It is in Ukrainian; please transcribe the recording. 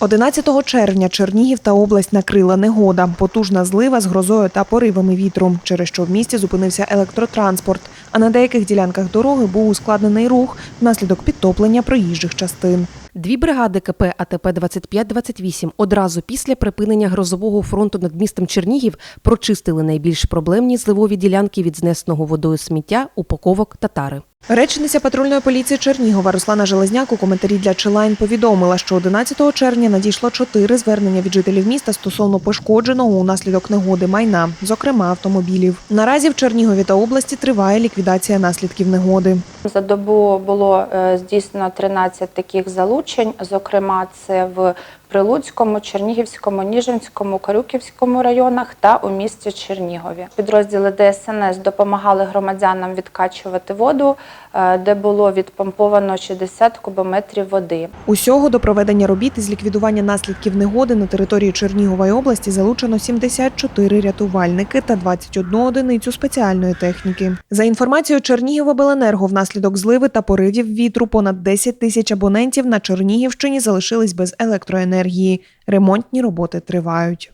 11 червня Чернігів та область накрила негода, потужна злива з грозою та поривами вітру, через що в місті зупинився електротранспорт. А на деяких ділянках дороги був ускладнений рух внаслідок підтоплення проїжджих частин. Дві бригади КП АТП 2528 одразу після припинення грозового фронту над містом Чернігів прочистили найбільш проблемні зливові ділянки від знесеного водою сміття, упаковок та тари. Речниця патрульної поліції Чернігова Руслана Железняк у коментарі для Чилайн повідомила, що 11 червня надійшло чотири звернення від жителів міста стосовно пошкодженого унаслідок негоди майна, зокрема автомобілів. Наразі в Чернігові та області триває ліквідація наслідків негоди. За добу було е, здійснено 13 таких залучень. Зокрема, це в Прилуцькому, Чернігівському, Ніжинському, Карюківському районах та у місті Чернігові. Підрозділи ДСНС допомагали громадянам відкачувати воду, де було відпомповано 60 кубометрів води. Усього до проведення робіт із ліквідування наслідків негоди на території Чернігової області залучено 74 рятувальники та 21 одиницю спеціальної техніки. За інформацією Чернігівобленерго, внаслідок зливи та поривів вітру понад 10 тисяч абонентів на Чернігівщині залишились без електроенергії. Ремонтні роботи тривають.